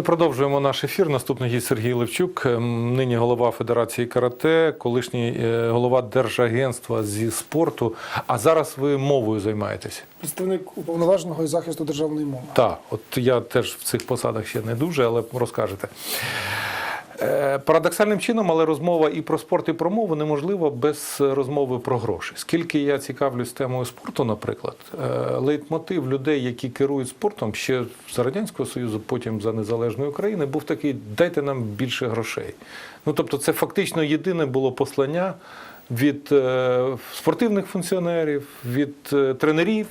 Ми продовжуємо наш ефір. Наступний гість Сергій Левчук, ем, нині голова Федерації карате, колишній е, голова Держагентства зі спорту. А зараз ви мовою займаєтесь. Представник уповноваженого і захисту державної мови. Так, от я теж в цих посадах ще не дуже, але розкажете. Е, Парадоксальним чином, але розмова і про спорт, і про мову неможлива без розмови про гроші. Скільки я цікавлюсь темою спорту, наприклад, е, лейтмотив людей, які керують спортом ще за Радянського Союзу, потім за незалежної України, був такий: дайте нам більше грошей. Ну тобто, це фактично єдине було послання від е, спортивних функціонерів, від тренерів.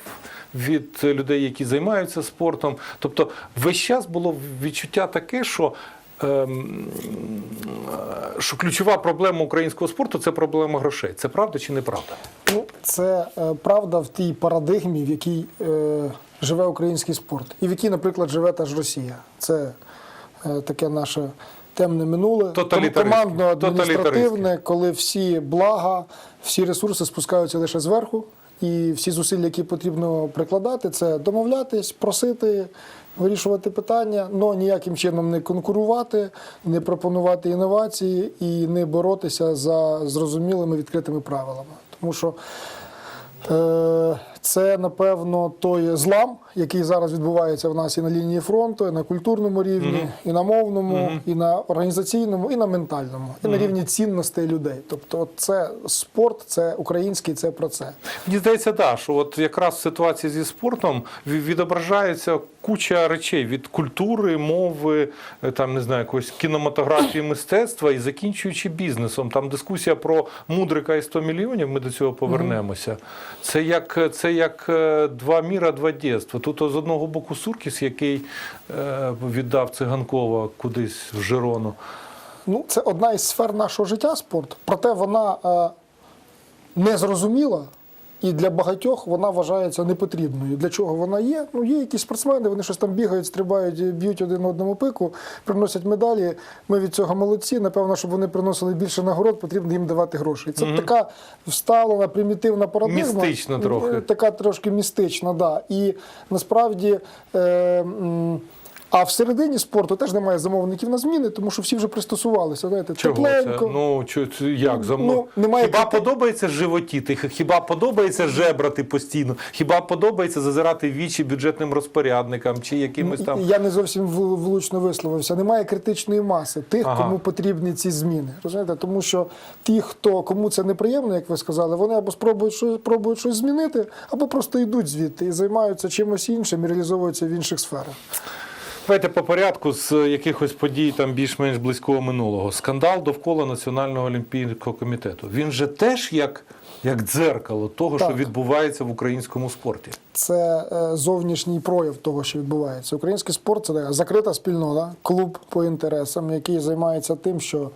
Від людей, які займаються спортом, тобто весь час було відчуття таке, що що ключова проблема українського спорту це проблема грошей. Це правда чи неправда? Ну, це е, правда в тій парадигмі, в якій е, живе український спорт, і в якій, наприклад, живе та ж Росія. Це е, таке наше темне минуле, командно-адміністративне, коли всі блага, всі ресурси спускаються лише зверху, і всі зусилля, які потрібно прикладати, це домовлятись, просити. Вирішувати питання, але ніяким чином не конкурувати, не пропонувати інновації і не боротися за зрозумілими відкритими правилами. Тому що е, це, напевно, той злам, який зараз відбувається в нас і на лінії фронту, і на культурному рівні, і на мовному, і на організаційному, і на ментальному, і на рівні цінностей людей. Тобто, це спорт, це український, це про це. Мені здається, да, що от якраз в ситуації зі спортом відображається куча речей від культури, мови, е, там не знаю, якоїсь кінематографії, мистецтва і закінчуючи бізнесом. Там дискусія про мудрика і 100 мільйонів. Ми до цього повернемося. Це як це як е, два міра, два дєства. Тут з одного боку Суркіс, який е, віддав циганкова кудись в Жирону. Ну, це одна із сфер нашого життя спорт. Проте вона е, незрозуміла. І для багатьох вона вважається непотрібною. Для чого вона є? Ну, є якісь спортсмени, вони щось там бігають, стрибають, б'ють один одному пику, приносять медалі. Ми від цього молодці. Напевно, щоб вони приносили більше нагород, потрібно їм давати гроші. Це така всталена, примітивна парадигма. Містична трохи. Е, Така трошки містична, да. І насправді. Е, а всередині спорту теж немає замовників на зміни, тому що всі вже пристосувалися. Знаєте, Чого тепленько. це? Ну це як замов... Ну, немає Хіба крити- подобається животіти? Хіба подобається жебрати постійно? Хіба подобається зазирати в вічі бюджетним розпорядникам чи якимось там? Я не зовсім вл- влучно висловився. Немає критичної маси тих, Ага. кому потрібні ці зміни. Розумієте? Тому що ті, хто кому це неприємно, як ви сказали, вони або спробують щось, пробують щось змінити, або просто йдуть звідти і займаються чимось іншим і реалізовуються в інших сферах. Давайте по порядку з якихось подій там більш-менш близького минулого. Скандал довкола Національного олімпійського комітету. Він же теж як, як дзеркало того, що відбувається в українському спорті. Це е, зовнішній прояв того, що відбувається. Український спорт це така закрита спільнота, клуб по інтересам, який займається тим, що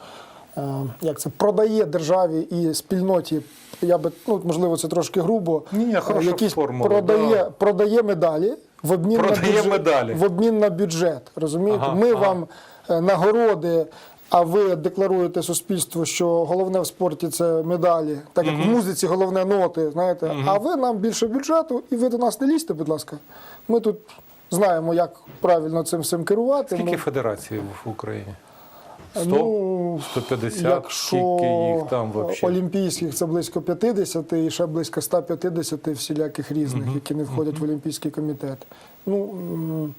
е, як це продає державі і спільноті. Я би ну можливо це трошки грубо. Ні, е, хороша якісь формула, продає, да. продає медалі в обмін Продає на бюджет, медалі. в обмін на бюджет. Розумієте? Ага, Ми ага. вам е, нагороди. А ви декларуєте суспільству, що головне в спорті це медалі, так як в музиці головне ноти, знаєте. А ви нам більше бюджету, і ви до нас не лізьте, будь ласка. Ми тут знаємо, як правильно цим всім керувати. Скільки Ми... федерацій в Україні? 100? ну, 150? якщо їх там взагалі? олімпійських це близько 50 і ще близько 150 всіляких різних, які не входять в Олімпійський комітет. Ну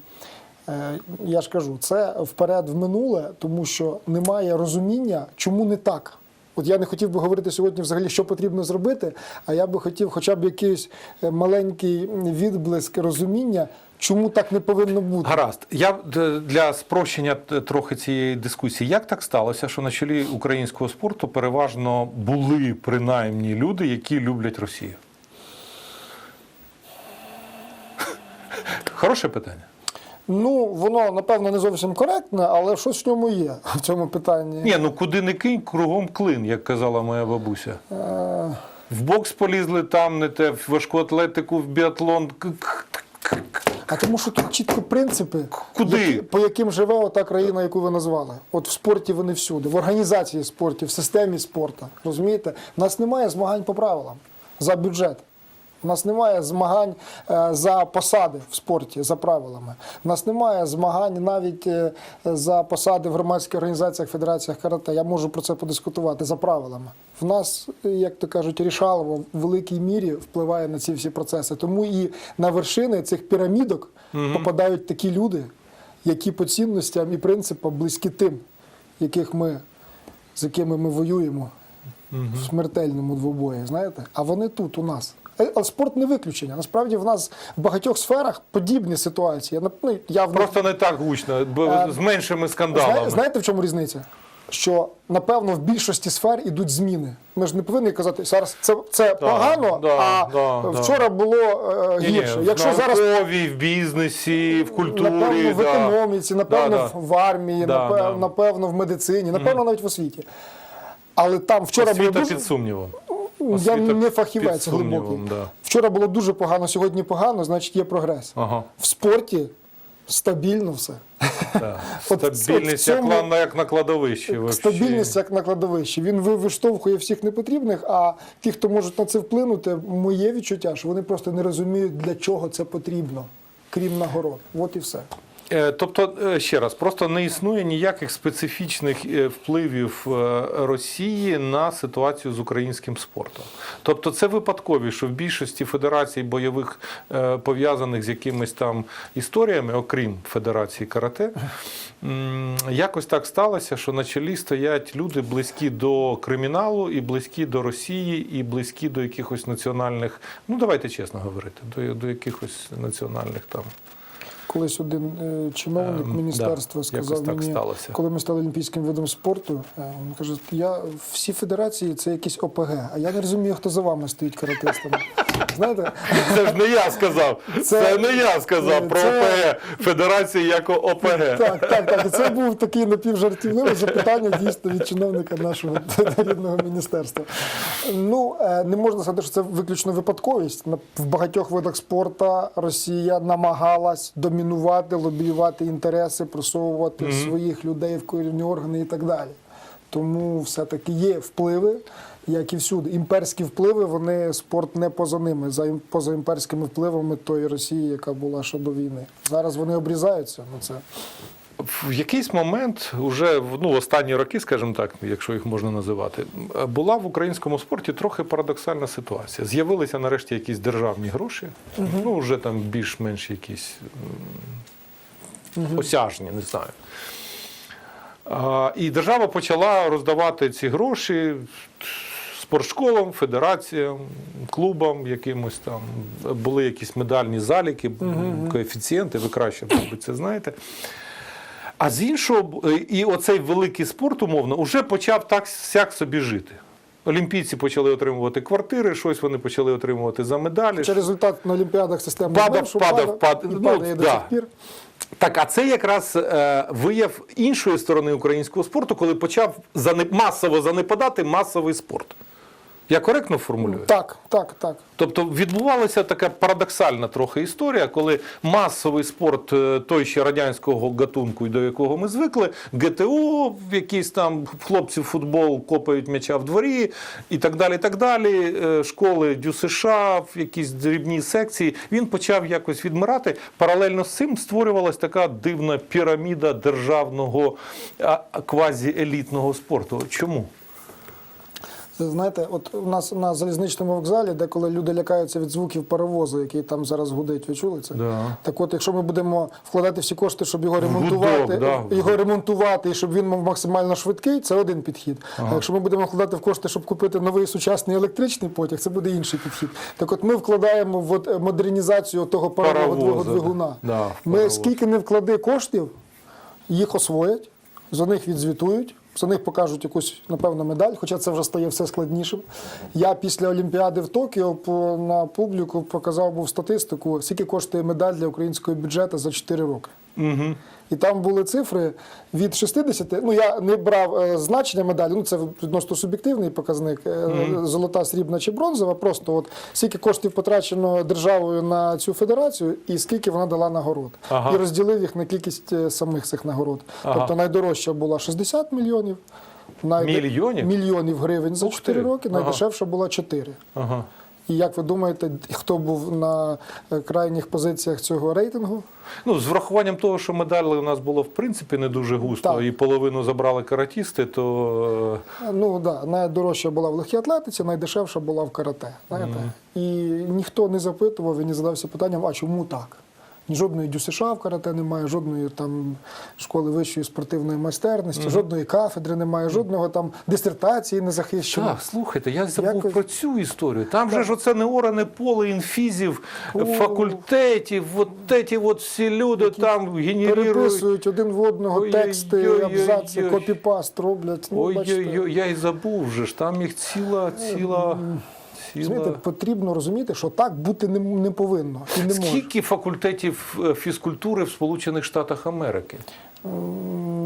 е, я ж кажу, це вперед в минуле, тому що немає розуміння, чому не так. От я не хотів би говорити сьогодні взагалі, що потрібно зробити, а я би хотів хоча б якийсь е, маленький відблиск розуміння, чому так не повинно бути. Гаразд. Я для спрощення трохи цієї дискусії. Як так сталося, що на чолі українського спорту переважно були принаймні люди, які люблять Росію? Хороше питання. Ну, воно напевно не зовсім коректне, але щось в ньому є в цьому питанні. Ні, ну куди не кинь, кругом клин, як казала моя бабуся. Е, В бокс полізли там, не те, в важку атлетику, в біатлон. К- к- к- к- А тому що тут чітко принципи, Куди? які- по яким живе ота країна, яку ви назвали. От в спорті вони всюди, в організації спорту, в системі спорту. Розумієте? У нас немає змагань по правилам за бюджет. У нас немає змагань е, за посади в спорті за правилами. У нас немає змагань навіть е, за посади в громадських організаціях, федераціях карате. Я можу про це подискутувати за правилами. В нас, як то кажуть, рішалово в великій мірі впливає на ці всі процеси. Тому і на вершини цих пірамідок попадають такі люди, які по цінностям і принципам близькі тим, яких ми, з якими ми воюємо в смертельному двобої, знаєте? А вони тут у нас. Е, А спорт не виключення. Насправді в нас в багатьох сферах подібні ситуації. Ну, я в- Просто не так гучно, бо Е, з меншими скандалами. знаєте, в чому різниця? Що напевно в більшості сфер ідуть зміни. Ми ж не повинні казати, зараз це, це погано, да, а да, да. вчора було е, гірше. в Якщо зараз в бізнесі, в культурі, напевно в да. економіці, напевно, Да, да. в армії, Да, напевно, да. напевно, в медицині, напевно, навіть в освіті. Але там вчора було Освіта дуже... під сумнівом. Я не фахівець глибокий. да. Вчора було дуже погано, сьогодні погано, значить є прогрес. Ага. В спорті стабільно все. От- от Стабільність в цьому- як, на, як на кладовищі. Стабільність як на кладовищі. Він виштовхує всіх непотрібних, а ті, хто можуть на це вплинути, моє відчуття, що вони просто не розуміють, для чого це потрібно, крім нагород. От і все. Е, Тобто, е, ще раз, просто не існує ніяких специфічних е, впливів Росії на ситуацію з українським спортом. Тобто, це випадкові, що в більшості федерацій бойових пов'язаних з якимись там історіями, окрім Федерації карате, якось так сталося, що на чолі стоять люди близькі до криміналу, і близькі до Росії, і близькі до якихось національних, ну давайте чесно говорити, до, до якихось національних там. Колись один е, чиновник Ем, міністерства да, сказав так мені, сталося. коли ми стали олімпійським видом спорту, е, він каже, я всі федерації це якісь ОПГ, а я не розумію, хто за вами стоїть каратистами. Знаєте, Це ж не я сказав. Це, Це- не я сказав про це- ОПГ Федерації як ОПГ. Так, так, так. І це був такий напівжартівливе запитання дійсно від чиновника нашого рідного міністерства. Ну, е, не можна сказати, що це виключно випадковість. В багатьох видах спорту Росія намагалась домінувати, лобіювати інтереси, просовувати своїх людей в керівні органи і так далі. Тому все-таки є впливи, як і всюди. Імперські впливи, вони спорт не поза ними, за поза імперськими впливами тої Росії, яка була ще до війни. Зараз вони обрізаються на це. В якийсь момент, уже в ну, останні роки, скажімо так, якщо їх можна називати, була в українському спорті трохи парадоксальна ситуація. З'явилися нарешті якісь державні гроші, ну вже там більш-менш якісь м, осяжні, не знаю. А, І держава почала роздавати ці гроші спортшколам, федераціям, клубам якимось там. Були якісь медальні заліки, коефіцієнти, ви краще, мабуть, це знаєте. А з іншого, і оцей великий спорт, умовно, вже почав так сяк собі жити. Олімпійці почали отримувати квартири, щось вони почали отримувати за медалі. Хоча результат на Олімпіадах системи Падав, зменшу, падав, падав. і Ну, падає до да. пір. Так, а це якраз е, вияв іншої сторони українського спорту, коли почав зане- масово занепадати масовий спорт. Я коректно формулюю? Так, так, так. Тобто відбувалася така парадоксальна трохи історія, коли масовий спорт е, той ще радянського гатунку, до якого ми звикли, ГТО, якісь там хлопці в футбол копають м'яча в дворі і так далі. так далі. е, Школи Дю США, якісь дрібні секції. Він почав якось відмирати. Паралельно з цим створювалася така дивна піраміда державного квазіелітного спорту. Чому? Знаєте, от у нас на залізничному вокзалі, де коли люди лякаються від звуків паровозу, який там зараз гудить, ви чули це? Да. Так от, якщо ми будемо вкладати всі кошти, щоб його ремонтувати, да. його ремонтувати і щоб він був максимально швидкий, це один підхід. А якщо ми будемо вкладати в кошти, щоб купити новий сучасний електричний потяг, це буде інший підхід. Так от ми вкладаємо в модернізацію того парового Паровоза, двигуна. да, ми паровоз. скільки не вклади коштів, їх освоять, за них відзвітують. За них покажуть якусь, напевно, медаль, хоча це вже стає все складнішим. Я після Олімпіади в Токіо на публіку показав був статистику, скільки коштує медаль для українського бюджету за 4 роки. Угу. І там були цифри від 60, ну я не брав е, значення медалі, ну це відносно суб'єктивний показник, е, золота, срібна чи бронзова. Просто от скільки коштів потрачено державою на цю федерацію, і скільки вона дала нагород. Ага. І розділив їх на кількість е, самих цих нагород. Ага. Тобто найдорожча була 60 мільйонів. найде- Мільйонів? Мільйонів гривень за Ух 4 ти. роки, Ага. найдешевша була 4. Ага. І як ви думаєте, хто був на е, крайніх позиціях цього рейтингу? Ну, з врахуванням того, що медалей у нас було в принципі не дуже густо, Так. і половину забрали каратісти, то е, Ну да, найдорожча була в легкій атлетиці, найдешевша була в карате. Знаєте? І ніхто не запитував і не задався питанням, а чому так? Жодної ДЮСШ в карате немає, жодної там школи вищої спортивної майстерності, жодної кафедри немає, жодного там дисертації не захищено. Так, слухайте, я забув Якось- про цю історію. Там же ж оце не оране поле інфізів, факультетів, от ті от всі люди там генерують. Переписують один в одного тексти, абзаци, копіпаст роблять. Ну. Ой-ой-ой, я й забув вже ж, там їх ціла, ціла, Розумієте, потрібно розуміти, що так бути не, не повинно і не може. Скільки факультетів е, фізкультури в Сполучених Штатах Америки?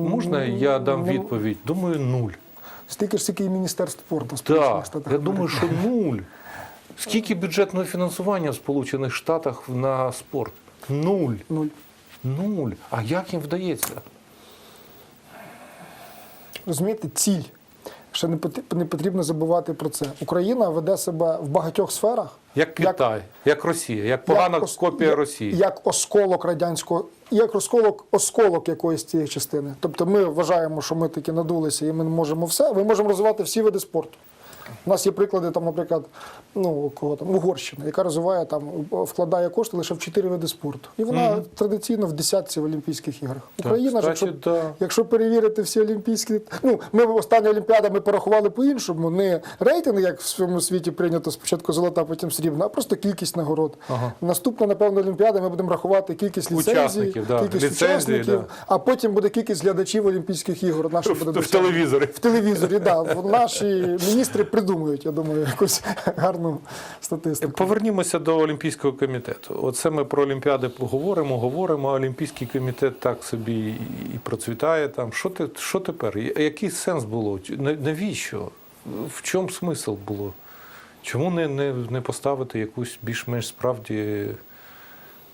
Можна я дам відповідь? Думаю, нуль. Стільки ж, скільки і Міністерств спорту Сполучених Штатах. я думаю, що нуль. Скільки бюджетного фінансування в Сполучених Штатах на спорт? Нуль. Нуль. Нуль. А як їм вдається? Розумієте, ціль. Ще не пот- потрібно забувати про це. Україна веде себе в багатьох сферах. Як Китай, як, Росія, як погана як, копія Росії. Як осколок радянського, як осколок, осколок якоїсь цієї частини. Тобто ми вважаємо, що ми таки надулися і ми можемо все. Ми можемо розвивати всі види спорту. У нас є приклади, там, наприклад, ну кого там Угорщина, яка розвиває там, вкладає кошти лише в чотири види спорту. І вона традиційно в десятці в Олімпійських іграх. Україна ж, якщо, да. якщо перевірити всі олімпійські, ну ми остання олімпіада ми порахували по-іншому, не рейтинг, як в всьому світі прийнято спочатку золота, потім срібна, а просто кількість нагород. Ага. Наступна, напевно, олімпіада ми будемо рахувати кількість ліцензій, Учасників, да. кількість Ліцензії, учасників, да. а потім буде кількість глядачів Олімпійських ігор. В- буде в досягнення. телевізорі. В телевізорі, да. Наші міністри придумають, я думаю, якусь гарну статистику. Повернімося до Олімпійського комітету. Оце ми про Олімпіади поговоримо, говоримо, а Олімпійський комітет так собі і- процвітає там. Що, ти, що тепер? Який сенс було? Навіщо? В чому смисл було? Чому не, не, не поставити якусь більш-менш справді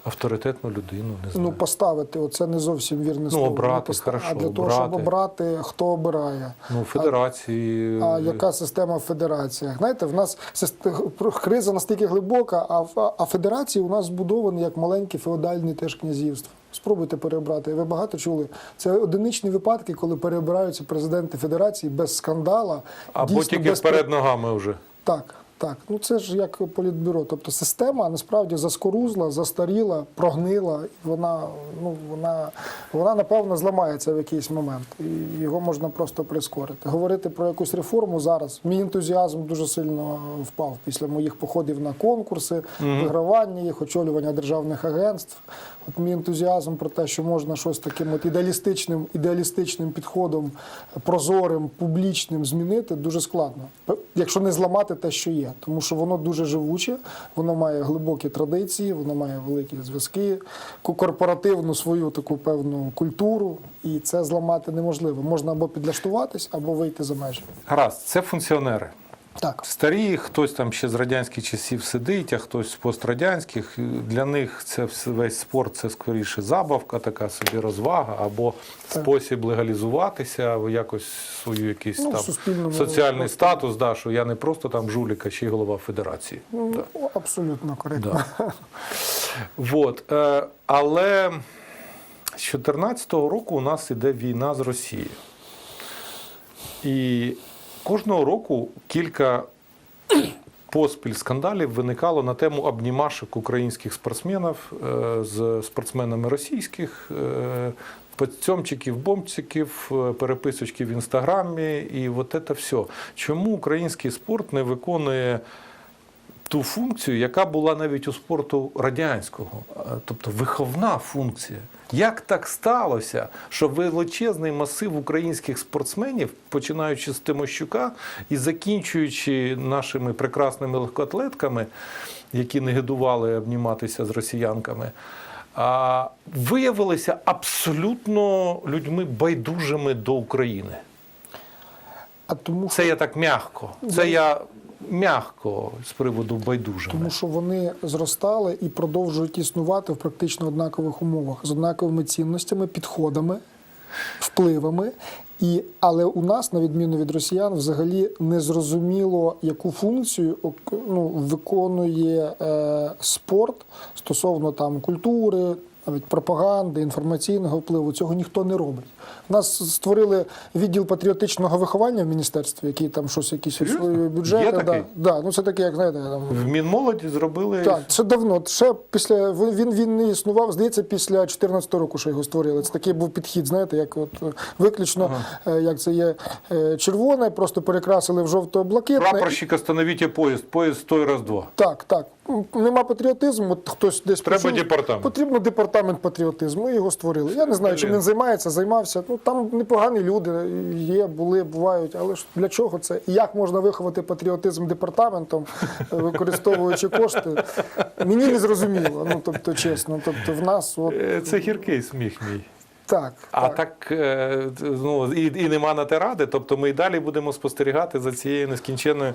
авторитетну людину? Не знаю. Ну, поставити, оце не зовсім вірне слово. обрати, Не хорошо, а для того, щоб обрати. хто обирає. Ну, федерації. А яка система в федераціях? Знаєте, в нас криза настільки глибока, а, а федерації у нас збудовані як маленькі феодальні теж князівства. Спробуйте переобрати. Ви багато чули. Це одиничні випадки, коли переобираються президенти федерації без скандала. Або дійсно тільки без перед ногами вже. так, так. Ну це ж як політбюро. Тобто система насправді заскорузла, застаріла, прогнила, і вона, ну, вона, вона напевно зламається в якийсь момент. І його можна просто прискорити. Говорити про якусь реформу зараз. Мій ентузіазм дуже сильно впав після моїх походів на конкурси, вигравання їх, очолювання державних агентств. От мій ентузіазм про те, що можна щось таким от ідеалістичним, ідеалістичним підходом, прозорим, публічним змінити, дуже складно. Якщо не зламати те, що є, тому що воно дуже живуче, воно має глибокі традиції, воно має великі зв'язки, корпоративну свою таку певну культуру, і це зламати неможливо. Можна або підлаштуватись, або вийти за межі. Гаразд, це функціонери. Так. Старі, хтось там ще з радянських часів сидить, а хтось з пострадянських. Для них це весь спорт це скоріше забавка, така собі розвага, або Так. спосіб легалізуватися, або якось свою якийсь Ну, там соціальний статус, да, що я не просто там жулік, а ще й голова федерації. Ну, абсолютно коректно. Да. Вот. Е, але з 2014 року у нас іде війна з Росією. І кожного року кілька поспіль скандалів виникало на тему обнімашок українських спортсменів е, з спортсменами російських. пацьомчиків, Цьомчиків, бомчиків, е, переписочки в інстаграмі, і от це все. Чому український спорт не виконує ту функцію, яка була навіть у спорту радянського, тобто виховна функція. Як так сталося, що величезний масив українських спортсменів, починаючи з Тимощука і закінчуючи нашими прекрасними легкоатлетками, які не гидували обніматися з росіянками, виявилися абсолютно людьми байдужими до України? А тому, Це я так м'яко. Це я м'яко з приводу байдужими. Тому що вони зростали і продовжують існувати в практично однакових умовах з однаковими цінностями, підходами, впливами І, але у нас, на відміну від росіян, взагалі не зрозуміло, яку функцію ну, виконує е, спорт стосовно там культури, навіть пропаганди, інформаційного впливу. Цього ніхто не робить. У нас створили відділ патріотичного виховання в міністерстві, який там щось якісь бюджети. Є да, такий? да, ну це таке, як знаєте, там. В Мінмолоді зробили Так, це давно. Ще після він, він, не існував, здається, після 2014 року, що його створили. Це такий був підхід, знаєте, як от виключно, е, як це є е, червоне, просто перекрасили в жовто-блакитне. прапорщик, остановіть поїзд, поїзд той раз-два. Так, так. М, Нема патріотизму, от хтось десь Треба почув. департамент. Потрібно департамент патріотизму. і Його створили. Я не знаю, чим він займається, займався. Ну там непогані люди є, були, бувають. Але ж для чого це? І як можна виховати патріотизм департаментом, е, використовуючи кошти? Мені не зрозуміло. Ну тобто, чесно, тобто в нас от Е, Це гіркий сміх мій. Так. А так, так ну, і, і нема на те ради, тобто ми і далі будемо спостерігати за цією нескінченою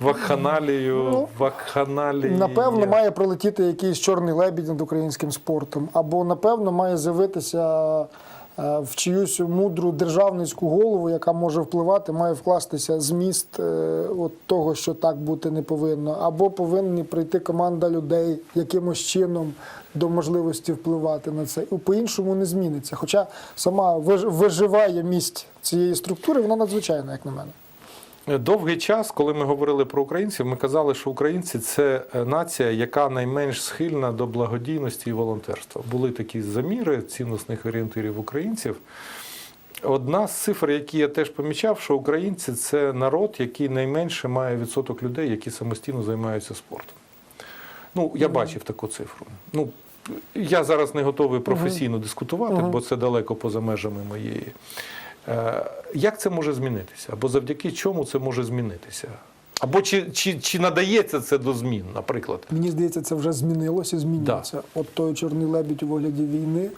вакханалією. Ну, вакханалією. Напевно, має пролетіти якийсь чорний лебідь над українським спортом, або напевно має з'явитися е, в чиюсь мудру державницьку голову, яка може впливати, має вкластися зміст е, от того, що так бути не повинно, або повинні прийти команда людей якимось чином до можливості впливати на це. І по-іншому не зміниться. Хоча сама виж- виживає місць цієї структури, вона надзвичайна, як на мене. Довгий час, коли ми говорили про українців, ми казали, що українці це е, нація, яка найменш схильна до благодійності і волонтерства. Були такі заміри цінностних орієнтирів українців. Одна з цифр, які я теж помічав, що українці це народ, який найменше має відсоток людей, які самостійно займаються спортом. Ну, я бачив таку цифру. Ну, я зараз не готовий професійно дискутувати, бо це далеко поза межами моєї. Е, Як це може змінитися? Або завдяки чому це може змінитися? Або чи, чи, чи надається це до змін, наприклад? Мені здається, це вже змінилося змінюється. От той чорний лебідь у вигляді війни.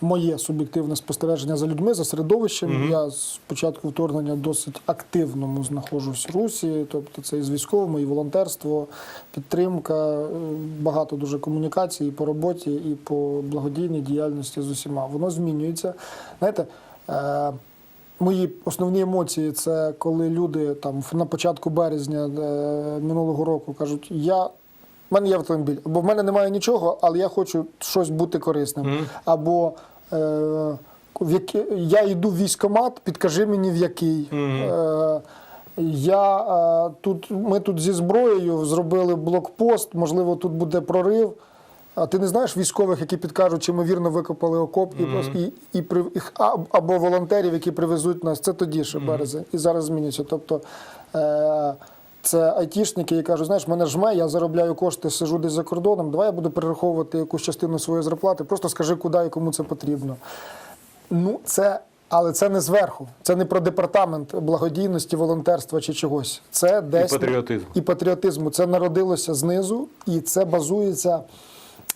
Моє суб'єктивне спостереження за людьми, за середовищем. Мгм. Я з початку вторгнення досить активному знаходжусь в Русі. Тобто це і з військовими, і волонтерство, підтримка, е, багато дуже комунікацій і по роботі, і по благодійній діяльності з усіма. Воно змінюється. Знаєте, Мої основні емоції це коли люди там на початку березня е, минулого року кажуть, я. в мене є автомобіль, або в мене немає нічого, але я хочу щось бути корисним. Мгм. Або е, в які, я йду в військкомат, підкажи мені в який. Мгм. Е, я е, тут, ми тут зі зброєю зробили блокпост, можливо, тут буде прорив. А ти не знаєш військових, які підкажуть, чи ми вірно викопали окоп, і, прос- і, і, і, або волонтерів, які привезуть нас. Це тоді ще березень. І зараз змінюється. Тобто е, це айтішники, які кажуть, знаєш, мене жме, я заробляю кошти, сижу десь за кордоном, давай я буду перераховувати якусь частину своєї зарплати, просто скажи, куди і кому це потрібно. Ну, це, але це не зверху. Це не про департамент благодійності, волонтерства чи чогось. Це десь патріотизму. і патріотизму. Це народилося знизу, і це базується.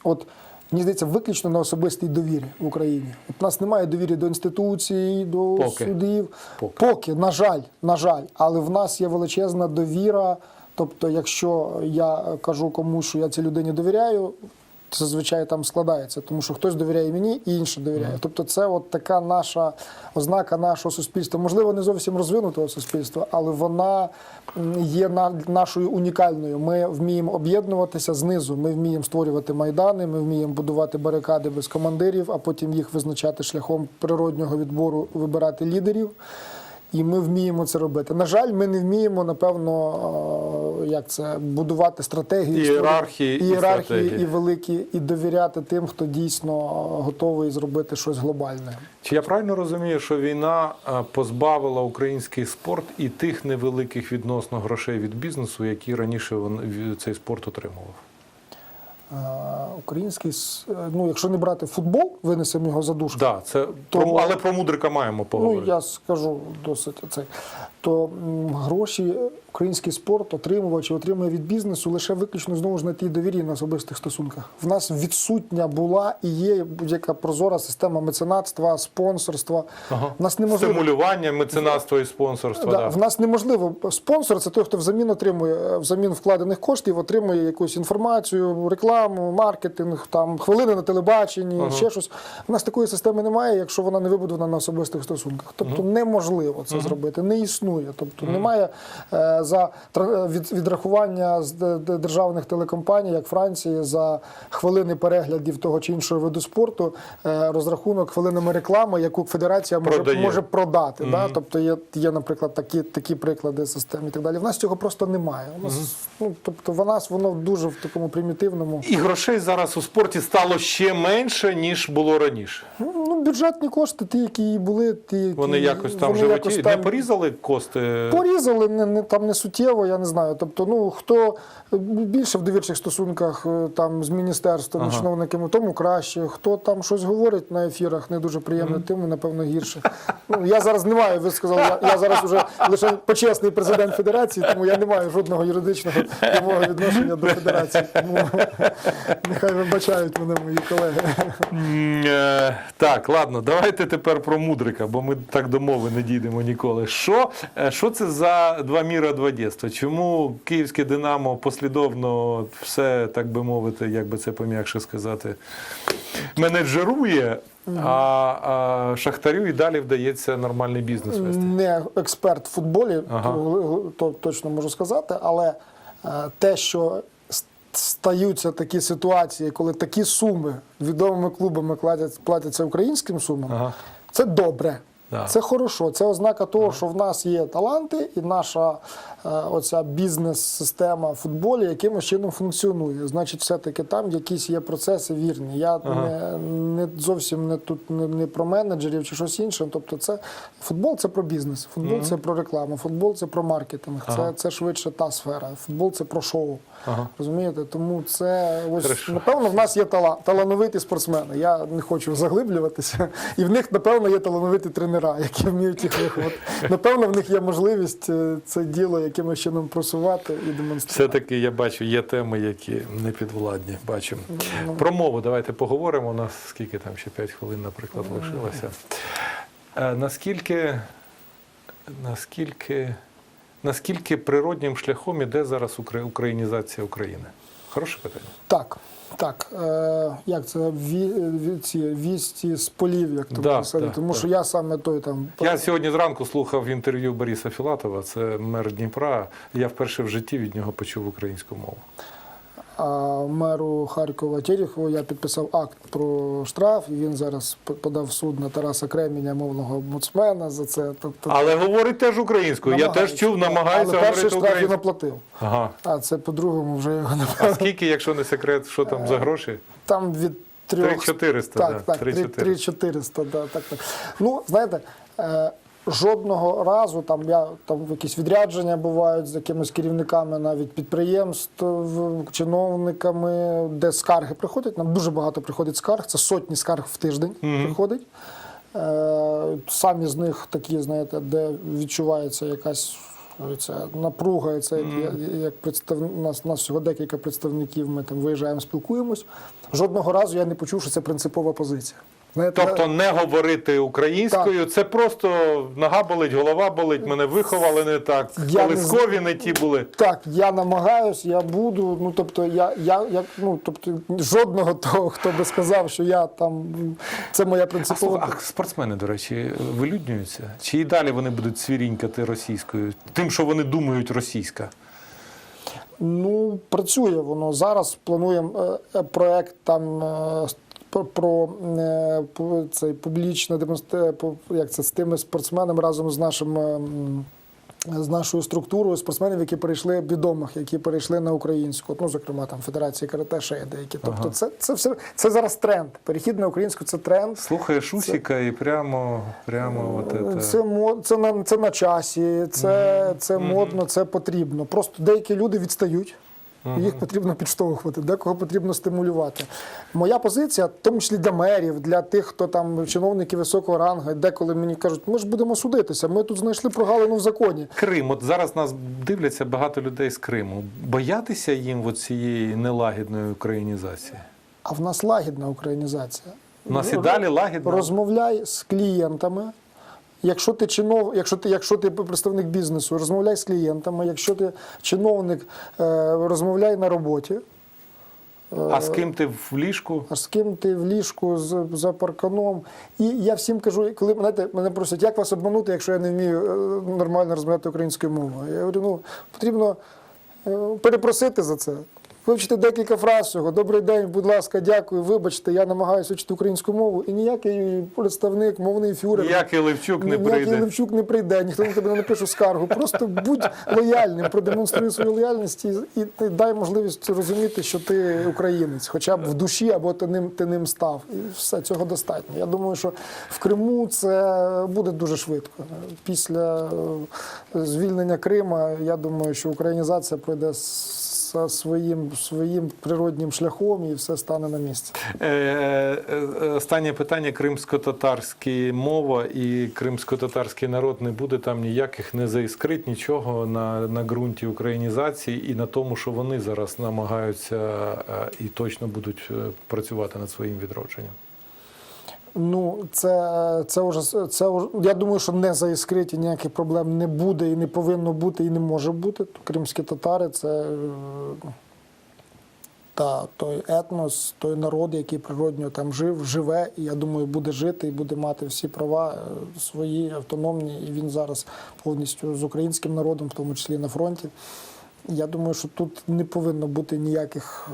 От мені здається, виключно на особистій довірі в Україні. От у нас немає довіри до інституцій, до Поки. судів. Поки. Поки, на жаль, на жаль, але в нас є величезна довіра. Тобто, якщо я кажу комусь, що я цій людині довіряю, зазвичай там складається, тому що хтось довіряє мені, і інший довіряє. Тобто, це от така наша ознака нашого суспільства. Можливо, не зовсім розвинутого суспільства, але вона є на- нашою унікальною. Ми вміємо об'єднуватися знизу. Ми вміємо створювати майдани, ми вміємо будувати барикади без командирів, а потім їх визначати шляхом природнього відбору, вибирати лідерів. І ми вміємо це робити. На жаль, ми не вміємо, напевно, е, як це будувати стратегії, Ієрархії і ієрархії стратегії. і великі, і довіряти тим, хто дійсно готовий зробити щось глобальне. Чи я правильно розумію, що війна е, позбавила український спорт і тих невеликих відносно грошей від бізнесу, які раніше цей спорт отримував? Український, е, ну якщо не брати футбол, винесемо його за душу. Да, це То- про, але про мудрика маємо Ну, я скажу досить цей. То гроші український спорт отримував чи отримує від бізнесу лише виключно знову ж на тій довірі на особистих стосунках. В нас відсутня була і є будь-яка прозора система меценатства, спонсорства. Ага. В нас неможливо Стимулювання, меценатство і спонсорство. Да, Да, В нас неможливо. Спонсор це той, хто взамін отримує е, взамін вкладених коштів, отримує якусь інформацію, рекламу, маркетинг, там хвилини на телебаченні, ще щось. У нас такої системи немає, якщо вона не вибудована на особистих стосунках. Тобто неможливо це зробити, не існує. Тобто немає е, за е, від, відрахування з державних телекомпаній, як Франції, за хвилини переглядів того чи іншого виду спорту, е, розрахунок хвилинами реклами, яку федерація може, Продає. може продати. Да? Тобто є, є, наприклад, такі, такі приклади систем і так далі. В нас цього просто немає. У нас, ну, тобто, в нас воно дуже в такому примітивному. І грошей зараз у спорті стало ще менше, ніж було раніше. Ну, бюджетні кошти, ті, які були, ті, які Вони якось там вони животі якось не там порізали кости. Порізали не, не там не суттєво, я не знаю. Тобто, ну хто більше в довірчих стосунках е, там з міністерством, Ага. чиновниками, тому краще. Хто там щось говорить на ефірах, не дуже приємно, тим напевно гірше. Ну я зараз не маю. Ви сказали, я, я зараз вже лише почесний президент федерації, тому я не маю жодного юридичного прямого відношення до федерації. Тому нехай вибачають мене мої колеги. Е, Так, ладно, давайте тепер про мудрика, бо ми так до мови не дійдемо ніколи. Що, що це за два міра, два дєства? Чому київське Динамо послідовно все, так би мовити, як би це пом'якше сказати, менеджерує, а, а Шахтарю і далі вдається нормальний бізнес вести? не експерт в футболі, Ага. то, то точно можу сказати, але е, те, що стаються такі ситуації, коли такі суми відомими клубами платяться українським сумам, Ага. це добре. Да. Це хорошо. Це ознака того, що в нас є таланти, і наша е, оця бізнес-система в футболі якимось чином функціонує. Значить, все-таки там якісь є процеси вірні. Я не, не зовсім не тут не, не про менеджерів чи щось інше. Тобто, це футбол це про бізнес, футбол це про рекламу, футбол це про маркетинг. Це, це швидше та сфера. Футбол це про шоу. Ага. Розумієте? Тому це ось Хорошо. напевно в нас є тала, талановиті спортсмени. Я не хочу заглиблюватися. І в них, напевно, є талановиті тренера, які вміють їх виховати. Напевно, в них є можливість е, це діло якимось чином просувати і демонструвати. Все-таки я бачу, є теми, які не підвладні. Бачимо. Про мову давайте поговоримо. У нас скільки там ще 5 хвилин, наприклад, лишилося. Е, Наскільки, наскільки, наскільки природнім шляхом іде зараз українізація України? Хороше питання. Так, так. Е, як це ві, ві, ці вісті з полів, як то Да, сказати, да, Тому да. що я саме той там Я сьогодні зранку слухав інтерв'ю Бориса Філатова, це мер Дніпра. Я вперше в житті від нього почув українську мову. Меру Харкова Терехова я підписав акт про штраф, і він зараз подав суд на Тараса Креміня, мовного омбудсмена за це. Тобто Але говорить теж українською. Я теж чув, намагається Але перший штраф він українською. оплатив. Ага. А це по-другому вже його не А скільки, якщо не секрет, що там за гроші? там від трьох 3400, так, да, так, 3400. 3400, да, так, так. Ну, знаєте, е, жодного разу там я там якісь відрядження бувають з якимись керівниками навіть підприємств, чиновниками, де скарги приходять. Нам дуже багато приходить скарг, це сотні скарг в тиждень приходить. Е, самі з них такі, знаєте, де відчувається якась це напруга, це як, як представ... нас, нас всього декілька представників. Ми там виїжджаємо, спілкуємось. Жодного разу я не почув, що це принципова позиція. Знаєте, Тобто не говорити українською, це просто нога болить, голова болить, мене виховали не так, Я не колискові не ті були. Так, я намагаюсь, я буду. Ну тобто, я, я, я ну тобто жодного того, хто би сказав, що я там це моя А, принципова. слухай, а спортсмени, до речі, вилюднюються? Чи і далі вони будуть свірінькати російською, тим, що вони думають російська? Ну, працює воно. Зараз плануємо е, е, проект там. Е, про- Про е, цей демонстрація, як це з тими спортсменами разом з нашим е, з нашою структурою спортсменів, які перейшли відомих, які перейшли на українську. Ну, зокрема, там Федерація карате, ще є деякі. Тобто, це, це все це зараз тренд. Перехід на українську це тренд. Слухаєш Усіка і прямо, прямо от це. Це мо- це на це на часі, це, це модно, це потрібно. Просто деякі люди відстають. Їх потрібно підштовхувати, декого потрібно стимулювати. Моя позиція, в тому числі для мерів, для тих, хто там чиновники високого рангу, деколи мені кажуть, ми ж будемо судитися. Ми тут знайшли прогалину в законі. Крим, от зараз нас дивляться багато людей з Криму. Боятися їм цієї нелагідної українізації? А в нас лагідна українізація. У нас і далі лагідна. Розмовляй з клієнтами. Якщо ти чинов, якщо ти, якщо ти представник бізнесу, розмовляй з клієнтами. Якщо ти чиновник, е, розмовляй на роботі. А з ким ти в ліжку? А з ким ти в ліжку з, за парканом. І я всім кажу, коли знаєте, мене просять, як вас обманути, якщо я не вмію е, нормально розмовляти українською мовою. Я говорю, ну потрібно е, перепросити за це. Вивчити декілька фраз всього. Добрий день, будь ласка, дякую, вибачте, я намагаюся вчити українську мову. І ніякий представник, мовний фюрер. Ніякий Левчук не Ніякий прийде. Левчук не прийде, ніхто на тебе не напише скаргу. Просто будь лояльним, продемонструй свою лояльність і, і ти дай можливість розуміти, що ти українець, хоча б в душі або ти ним, ти ним став. І все цього достатньо. Я думаю, що в Криму це буде дуже швидко. Після е, звільнення Крима, я думаю, що українізація пройде с- своїм, своїм природнім шляхом і все стане на місце. Е, е, е, Останнє питання: кримсько-татарська мова і кримсько-татарський народ не буде там ніяких, не заіскрить нічого на, на ґрунті українізації і на тому, що вони зараз намагаються і точно будуть працювати над своїм відродженням. Ну, це, це вже це я думаю, що не заіскриті ніяких проблем не буде і не повинно бути, і не може бути. Кримські татари це та той етнос, той народ, який природньо там жив, живе, і я думаю, буде жити і буде мати всі права е, свої автономні. І він зараз повністю з українським народом, в тому числі на фронті. Я думаю, що тут не повинно бути ніяких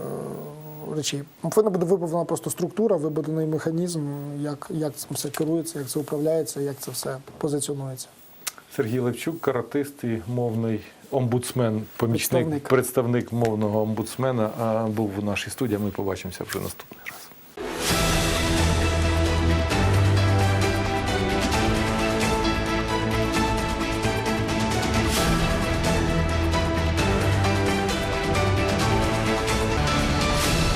е, речей. Повинна буде вибудована просто структура, вибудований механізм, як, як цим все керується, як це управляється, як це все позиціонується. Сергій Левчук, каратист і мовний омбудсмен, помічник, Представник. представник мовного омбудсмена, а, був у нашій студії. Ми побачимося вже наступне.